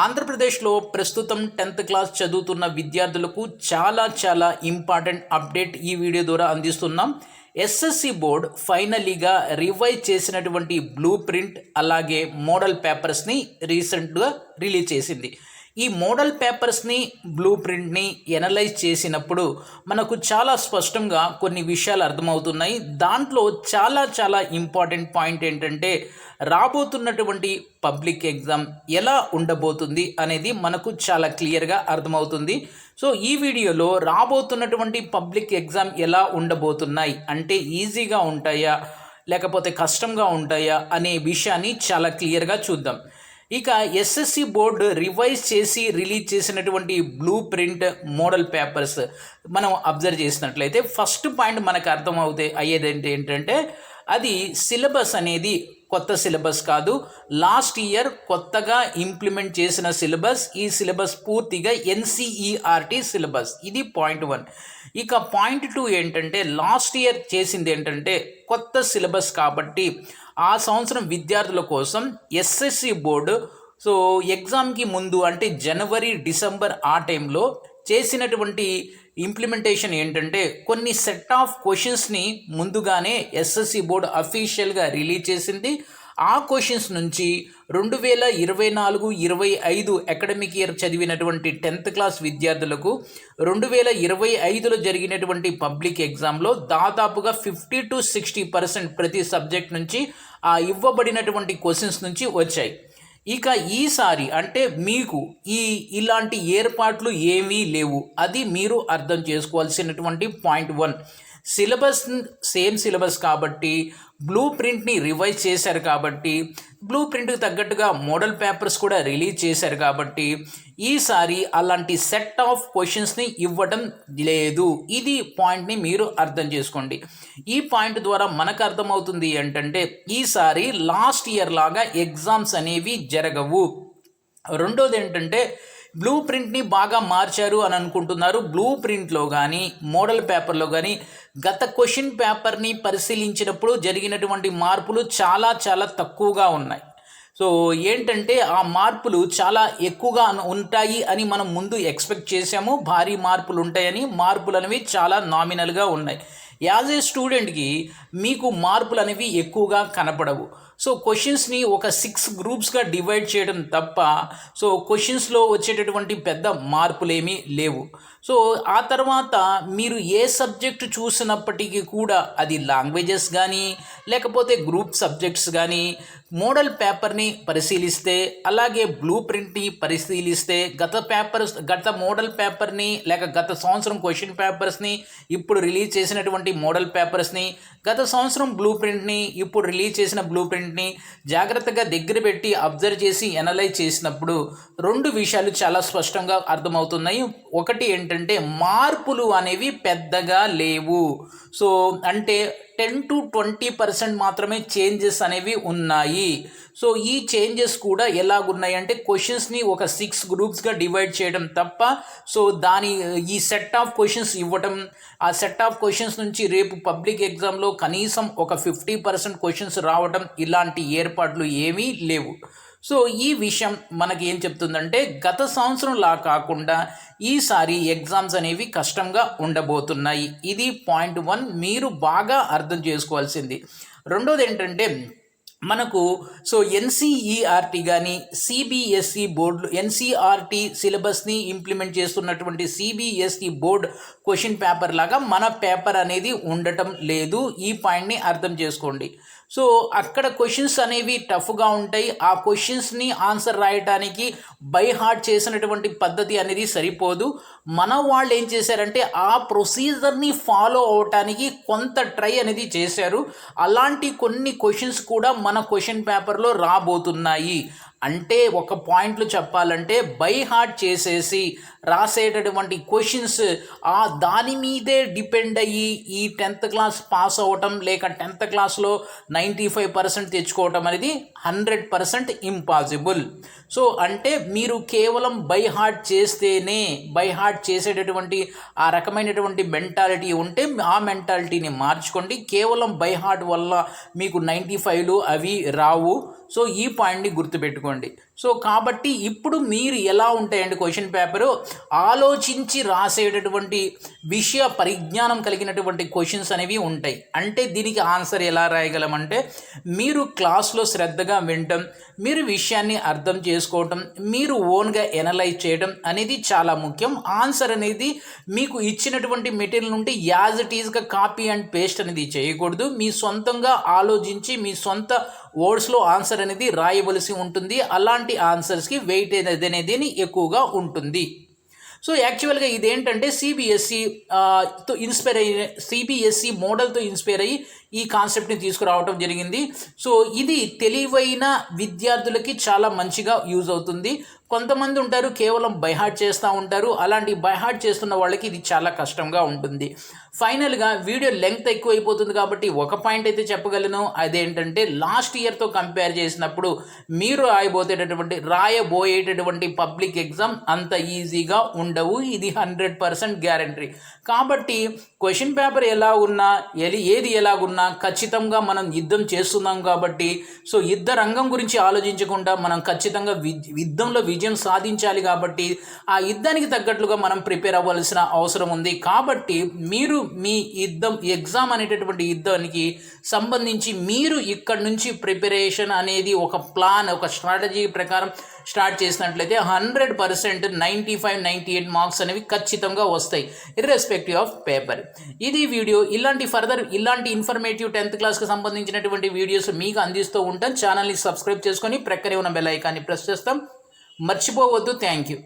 ఆంధ్రప్రదేశ్లో ప్రస్తుతం tenth class చదువుతున్న విద్యార్థులకు చాలా చాలా ఇంపార్టెంట్ అప్డేట్ ఈ వీడియో ద్వారా అందిస్తున్నాం. ఎస్ఎస్సి బోర్డ్ ఫైనలీగా రివైజ్ చేసినటువంటి బ్లూ ప్రింట్ అలాగే మోడల్ పేపర్స్ని రీసెంట్గా రిలీజ్ చేసింది. ఈ మోడల్ పేపర్స్ని బ్లూ ప్రింట్ని ఎనలైజ్ చేసినప్పుడు మనకు చాలా స్పష్టంగా కొన్ని విషయాలు అర్థమవుతున్నాయి. దాంట్లో చాలా చాలా ఇంపార్టెంట్ పాయింట్ ఏంటంటే రాబోతున్నటువంటి పబ్లిక్ ఎగ్జామ్ ఎలా ఉండబోతుంది అనేది మనకు చాలా క్లియర్గా అర్థమవుతుంది. సో ఈ వీడియోలో రాబోతున్నటువంటి పబ్లిక్ ఎగ్జామ్ ఎలా ఉండబోతున్నాయి? అంటే ఈజీగా ఉంటాయా? లేకపోతే కష్టంగా ఉంటాయా? అనే విషయాన్ని చాలా క్లియర్గా చూద్దాం. ఇక ఎస్ఎస్సి బోర్డు రివైజ్ చేసి రిలీజ్ చేసినటువంటి బ్లూ ప్రింట్ మోడల్ పేపర్స్ మనం అబ్జర్వ్ చేసినట్లయితే ఫస్ట్ పాయింట్ మనకు అర్థమవుతే అయ్యేది ఏంటి ఏంటంటే అది సిలబస్ అనేది కొత్త సిలబస్ కాదు. లాస్ట్ ఇయర్ కొత్తగా ఇంప్లిమెంట్ చేసిన సిలబస్ ఈ సిలబస్ పూర్తిగా ఎన్సిఈఆర్టీ సిలబస్ ఇది పాయింట్ వన్ ఇక పాయింట్ టూ ఏంటంటే లాస్ట్ ఇయర్ చేసింది ఏంటంటే కొత్త సిలబస్ కాబట్టి ఆ సంవత్సరం విద్యార్థుల కోసం ఎస్ఎస్సి బోర్డు సో ఎగ్జామ్కి ముందు అంటే జనవరి డిసెంబర్ ఆ టైంలో చేసినటువంటి ఇంప్లిమెంటేషన్ ఏంటంటే కొన్ని సెట్ ఆఫ్ క్వశ్చన్స్ని ముందుగానే ఎస్ఎస్సి బోర్డు అఫీషియల్గా రిలీజ్ చేసింది. ఆ క్వశ్చన్స్ నుంచి రెండు వేల ఇరవై నాలుగు ఇరవై ఐదు అకాడమిక్ ఇయర్ చదివినటువంటి టెన్త్ క్లాస్ విద్యార్థులకు రెండు వేల ఇరవై ఐదులో జరిగినటువంటి పబ్లిక్ ఎగ్జామ్లో దాదాపుగా ఫిఫ్టీ టు సిక్స్టీ పర్సెంట్ ప్రతి సబ్జెక్ట్ నుంచి ఆ ఇవ్వబడినటువంటి క్వశ్చన్స్ నుంచి వచ్చాయి. ఇక ఈసారి అంటే మీకు ఈ ఇలాంటి ఏర్పాట్లు ఏమీ లేవు. అది మీరు అర్థం చేసుకోవాల్సినటువంటి point one syllabus same syllabus కాబట్టి బ్లూ ప్రింట్ని రివైజ్ చేశారు కాబట్టి బ్లూ ప్రింట్కి తగ్గట్టుగా మోడల్ పేపర్స్ కూడా రిలీజ్ చేశారు కాబట్టి ఈసారి అలాంటి సెట్ ఆఫ్ క్వశ్చన్స్ని ఇవ్వడం లేదు. ఇది పాయింట్ని మీరు అర్థం చేసుకోండి. ఈ పాయింట్ ద్వారా మనకు అర్థమవుతుంది ఏంటంటే ఈసారి లాస్ట్ ఇయర్ లాగా ఎగ్జామ్స్ అనేవి జరగవు. రెండోది ఏంటంటే బ్లూ ప్రింట్ని బాగా మార్చారు అని అనుకుంటున్నారు. బ్లూ ప్రింట్లో కానీ మోడల్ పేపర్లో కానీ గత క్వశ్చన్ పేపర్ని పరిశీలించినప్పుడు జరిగినటువంటి మార్పులు చాలా చాలా తక్కువగా ఉన్నాయి. సో ఏంటంటే ఆ మార్పులు చాలా ఎక్కువగా ఉంటాయి అని మనం ముందు ఎక్స్పెక్ట్ చేసాము భారీ మార్పులు ఉంటాయని మార్పులు అనేవి చాలా నామినల్గా ఉన్నాయి. యాజ్ ఏ స్టూడెంట్కి మీకు మార్పులు అనేవి ఎక్కువగా కనపడవు. సో క్వశ్చన్స్ని ఒక సిక్స్ గ్రూప్స్గా డివైడ్ చేయడం తప్ప సో క్వశ్చన్స్లో వచ్చేటటువంటి పెద్ద మార్పులేమీ లేవు. సో ఆ తర్వాత మీరు ఏ సబ్జెక్ట్ చూసినప్పటికీ కూడా అది లాంగ్వేజెస్ కానీ లేకపోతే గ్రూప్ సబ్జెక్ట్స్ కానీ మోడల్ పేపర్ని పరిశీలిస్తే అలాగే బ్లూ ప్రింట్ని పరిశీలిస్తే గత పేపర్స్ గత మోడల్ పేపర్ని లేక గత సంవత్సరం క్వశ్చన్ పేపర్స్ని ఇప్పుడు రిలీజ్ చేసినటువంటి మోడల్ పేపర్స్ని గత సంవత్సరం బ్లూ ప్రింట్ని ఇప్పుడు రిలీజ్ చేసిన బ్లూ ప్రింట్ ప్రింట్ని జాగ్రత్తగా దగ్గర పెట్టి అబ్జర్వ్ చేసి ఎనలైజ్ చేసినప్పుడు రెండు విషయాలు చాలా స్పష్టంగా అర్థమవుతున్నాయి. ఒకటి ఏంటంటే మార్పులు అనేవి పెద్దగా లేవు. సో అంటే టెన్ టు ట్వంటీ పర్సెంట్ మాత్రమే చేంజెస్ అనేవి ఉన్నాయి. సో ఈ చేంజెస్ కూడా ఎలాగున్నాయి అంటే క్వశ్చన్స్ని ఒక సిక్స్ గ్రూప్స్గా డివైడ్ చేయడం తప్ప సో దాని ఈ సెట్ ఆఫ్ క్వశ్చన్స్ ఇవ్వటం ఆ సెట్ ఆఫ్ క్వశ్చన్స్ నుంచి రేపు పబ్లిక్ ఎగ్జామ్లో కనీసం ఒక ఫిఫ్టీ పర్సెంట్ క్వశ్చన్స్ రావడం ఇలాంటి ఏర్పాట్లు ఏమీ లేవు. సో ఈ విషయం మనకి ఏం చెప్తుందంటే గత సంవత్సరంలా కాకుండా ఈసారి ఎగ్జామ్స్ అనేవి కష్టంగా ఉండబోతున్నాయి. ఇది పాయింట్ వన్. మీరు బాగా అర్థం చేసుకోవాల్సింది. రెండోది ఏంటంటే మనకు సో ఎన్సీఈఆర్టీ కానీ సిబిఎస్ఈ బోర్డు ఎన్సీఆర్టీ సిలబస్ని ఇంప్లిమెంట్ చేస్తున్నటువంటి సిబిఎస్ఈ బోర్డ్ క్వశ్చన్ పేపర్ లాగా మన పేపర్ అనేది ఉండటం లేదు. ఈ పాయింట్ని అర్థం చేసుకోండి. సో అక్కడ క్వశ్చన్స్ అనేవి టఫ్గా ఉంటాయి. ఆ క్వశ్చన్స్ని ఆన్సర్ రాయటానికి బై హార్ట్ చేసినటువంటి పద్ధతి అనేది సరిపోదు. మన వాళ్ళు ఏం చేశారంటే ఆ ప్రొసీజర్ని ఫాలో అవటానికి కొంత ట్రై అనేది చేశారు. అలాంటి కొన్ని క్వశ్చన్స్ కూడా మన క్వశ్చన్ పేపర్లో రాబోతున్నాయి. అంటే ఒక పాయింట్లు చెప్పాలంటే బై హార్ట్ చేసేసి రాసేటటువంటి క్వశ్చన్స్ ఆ దాని మీదే డిపెండ్ అయ్యి ఈ టెన్త్ క్లాస్ పాస్ అవ్వటం లేక టెన్త్ క్లాస్లో నైంటీ ఫైవ్ పర్సెంట్ తెచ్చుకోవటం అనేది హండ్రెడ్ పర్సెంట్ ఇంపాసిబుల్. సో అంటే మీరు కేవలం బై హార్ట్ చేస్తేనే బై హార్ట్ చేసేటటువంటి ఆ రకమైనటువంటి మెంటాలిటీ ఉంటే ఆ మెంటాలిటీని మార్చుకోండి. కేవలం బై హార్ట్ వల్ల మీకు నైంటీ ఫైవ్లు అవి రావు. సో ఈ పాయింట్ని గుర్తుపెట్టుకోండి. సో కాబట్టి ఇప్పుడు మీరు ఎలా ఉంటాయండి క్వశ్చన్ పేపరు ఆలోచించి రాసేటటువంటి విషయ పరిజ్ఞానం కలిగినటువంటి క్వశ్చన్స్ అనేవి ఉంటాయి. అంటే దీనికి ఆన్సర్ ఎలా రాయగలమంటే మీరు క్లాస్లో శ్రద్ధగా వినటం మీరు విషయాన్ని అర్థం చేసుకోవటం మీరు ఓన్గా ఎనలైజ్ చేయడం అనేది చాలా ముఖ్యం. ఆన్సర్ అనేది మీకు ఇచ్చినటువంటి మెటీరియల్ నుండి యాజ్ ఇట్ ఈజ్గా కాపీ అండ్ పేస్ట్ అనేది చేయకూడదు. మీ సొంతంగా ఆలోచించి మీ సొంత వర్డ్స్లో ఆన్సర్ అనేది రాయవలసి ఉంటుంది. అలాంటి ఆన్సర్స్కి వెయిట్ అనేది ఎక్కువగా ఉంటుంది. సో యాక్చువల్గా ఇదేంటంటే సిబిఎస్ఈ తో ఇన్స్పైర్ అయ్యి సిబిఎస్ఈ మోడల్తో ఇన్స్పైర్ అయ్యి ఈ కాన్సెప్ట్ని తీసుకురావడం జరిగింది. సో ఇది తెలివైన విద్యార్థులకి చాలా మంచిగా యూజ్ అవుతుంది. కొంతమంది ఉంటారు కేవలం బైహార్ట్ చేస్తూ ఉంటారు. అలాంటి బైహార్ట్ చేస్తున్న వాళ్ళకి ఇది చాలా కష్టంగా ఉంటుంది. ఫైనల్గా వీడియో లెంగ్త్ ఎక్కువైపోతుంది కాబట్టి ఒక పాయింట్ అయితే చెప్పగలను. అదేంటంటే లాస్ట్ ఇయర్తో కంపేర్ చేసినప్పుడు మీరు రాయబోతేటటువంటి రాయబోయేటటువంటి పబ్లిక్ ఎగ్జామ్ అంత ఈజీగా ఉండవు. ఇది హండ్రెడ్ పర్సెంట్ గ్యారంటీ కాబట్టి క్వశ్చన్ పేపర్ ఎలా ఉన్నా ఎలి ఏది ఎలాగున్నా ఖచ్చితంగా మనం యుద్ధం చేస్తున్నాం కాబట్టి సో యుద్ధ రంగం గురించి ఆలోచించకుండా మనం ఖచ్చితంగా వి యుద్ధంలో విజయం సాధించాలి కాబట్టి ఆ యుద్ధానికి తగ్గట్లుగా మనం ప్రిపేర్ అవ్వాల్సిన అవసరం ఉంది. కాబట్టి మీరు మీ యుద్ధం ఎగ్జామ్ అనేటటువంటి యుద్ధానికి సంబంధించి మీరు ఇక్కడ నుంచి ప్రిపరేషన్ అనేది ఒక ప్లాన్ ఒక స్ట్రాటజీ ప్రకారం స్టార్ట్ చేసినట్లయితే hundred percent ninety five ninety eight marks అనేవి ఖచ్చితంగా వస్తాయి ఇర్రెస్పెక్టివ్ ఆఫ్ పేపర్ ఇది వీడియో. ఇలాంటి ఫర్దర్ ఇలాంటి ఇన్ఫర్మేటివ్ టెన్త్ క్లాస్కి సంబంధించినటువంటి వీడియోస్ మీకు అందిస్తూ ఉంటాం ఛానల్ని సబ్స్క్రైబ్ చేసుకొని ప్రక్కనే ఉన్న బెల్ ఐకాన్ని ప్రెస్ చేస్తాం. మర్చిపోవద్దు. Thank you